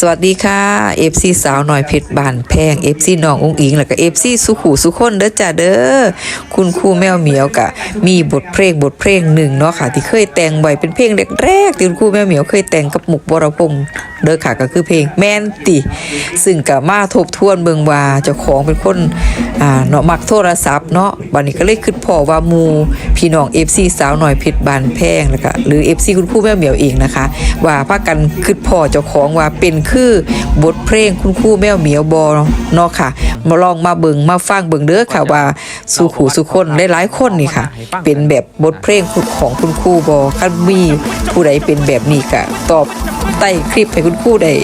สวัสดีค่ะ FC สาวหน่อยเพชรบานแพง FC น้ององอิงแล้วก็ FC สุขูสุคนเด้อจ้าเด้อคุณครูแมวเหมียวกะ มีบทเพลงบทเพลงหนึ่งเนาะค่ะ ที่เคยแต่งไว้เป็นเพลงแรกๆที่คุณครูแมวเหมียวเคยแต่งกับหมุกบรพงษ์เด้อค่ะก็คือเพลงแมนติซึ่งก็มาทบทวนเบิงว่าเจ้าของเป็นคนอ่าเนาะมักโทรศัพท์เนาะบัดนี้ก็เลยคิดพอว่ามูพี่น้อง FC สาวหน่อยเพชรบานแพงแล้วก็หรือ FC คุณครูแมวเหมียวเองนะคะ ว่าพากันคิดพอเจ้าของว่าเป็นคือบทเพลงคุณครูแมวเหมียวบอเนาะค่ะมาลองมาเบิงมาฟังเบิงเด้อค่ะว่าสู่ขู่สุคนหลายๆคนนี่ค่ะ เป็นแบบบทเพลงของคุณครูบอคันมีผู้ใดเป็นแบบนี้ก็ตอบใต้คลิปให้คุณครูได้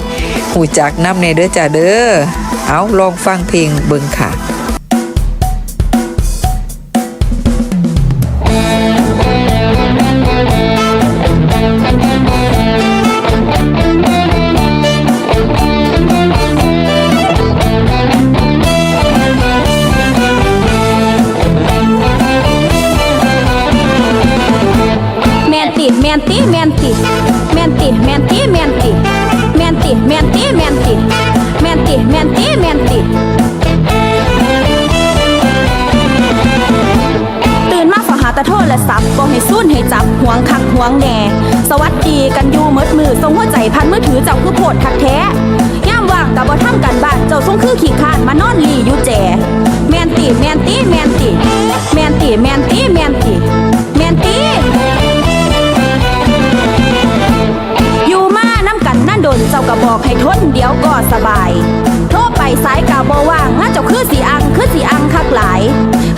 หูจักน้ำในเด้อจ้าเด้อเอาลองฟังเพลงเบิงค่ะ ติแมนติแมนติแมนติแมนติแมนติแมนติแมนติแมนติแมนติแมนติแมนติตื่นมาฝอหาตะโทษและสับก็ให้สู้นให้จับห่วงคักห่วงแหน่สวัสดีกันอยู่มิดมือทรงหัวใจพันมือถือเจ้าคือโพดทักแท้ย่ามว่างกับบ่ทำกันบ้านเจ้าทรงคือขี้ข้านมานอนลีอยู่แจแมนติแมนติแมนติแมนติแมนติแมนติ อกให้ทนเดี๋ยวก็สบาย โทรไปสายกะบ่ว่างงั้นเจ้าคือสีอังคือสีอังคักหลาย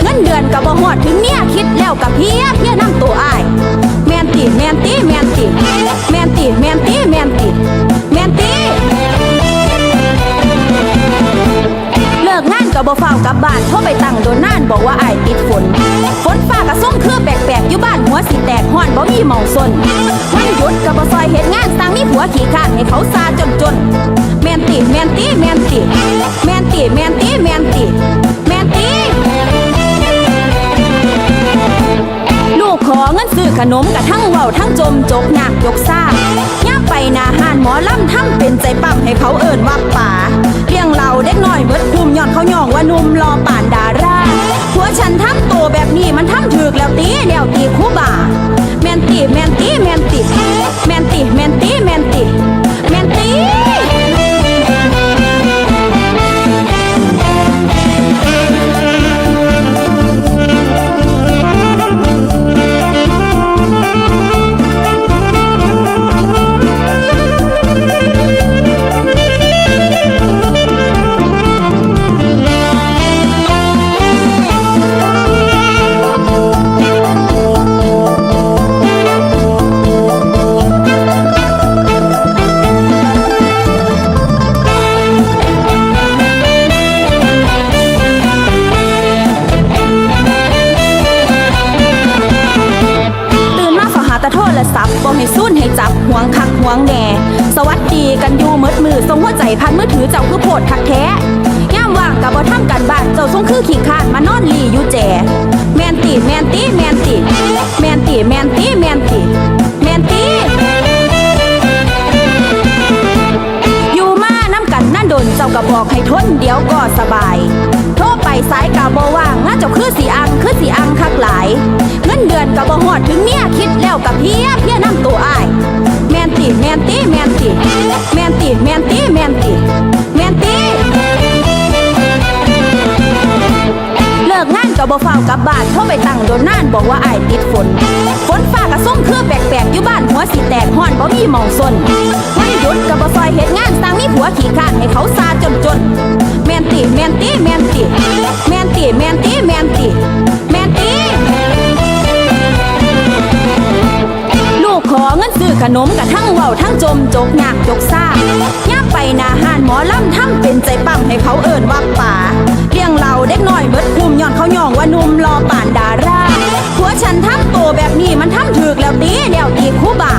เงินเดือนกะบ่หอดถึงเนี่ยคิดแล้วกับเพียเพียน้ำตัวอ้าย แมนติแมนติแมนติแมนติแมนติแมนติ กงานก็บ่เฝ้ากลับบ้านโทรไปตั้งโดนน่านบอกว่าอ้ายติดฝน ฝนฟ้าก็ส่งคือแปลกๆอยู่บ้านหัวสิแตกห้อนบ่มีหมองซนวันหยุดก็บ่ซอยเฮ็ดงานสร้างมีผัวขี้ข้านให้เขาซาจนจนๆแม่นติแม่นติแม่นติแม่นติแม่นติแม่นติแม่นติลูกขอเงินซื้อขนมกะทั้งเว้าทั้งจมจกหนักยกซ่าย่ามไปหนาหานหมอลำทำเป็นใจปั๊มให้เขาเอิ่นว่าป่าเลี้ยงเราเด็กน้อยเบิด อนเขาย่องว่านุ่มรอป่านดาราหัวฉันทำตัวแบบนี้มันทำถึกแล้วตีแล้วตีคู่บ่า อยู่เมิดมือทรงหัวใจพันมือถือเจ้าคือโพดทักแท้ย่ามว่างกับบ่ทำกันบ้านเจ้าทรงคือขี้ขานมานอนลีอยู่แจแมนตีแมนตีแมนตีแมนตีแมนตีแมนตีแมนตีอยู่มาน้ำกันนั่นโดนเจ้าก็บอกให้ทนเดี๋ยวก็สบาย นตีแมนตีแมนตีแมนตีแมนตีแมนติแมนติเลิกงานก็บ่เฝ้ากลับบ้านโทรไปตั้งโดนน่านบอกว่าอ้ายติดฝนฝนฟ้าก็ส่งคือแปลกๆอยู่บ้านหัวสิแตกห้อนบ่มีหมองซนวันหยุดก็บ่ซอยเฮ็ดงานสร้างมีผัวขี่ข้านให้เขาซ ขนมกะทั้งเว้าทั้งจมจกหนักจกซ่าย่าไปหนาหานหมอลำทำเป็นใจปั้มให้เขาเอิญว่าป่าเลี้ยงเราเด็กน้อยเบิดคุมย้อนเขาย่องว่านุ่มรอป่านดาราหัวฉันทำตัวแบบนี้มันทำถึกแล้วตีแล้วตีคู่บ่า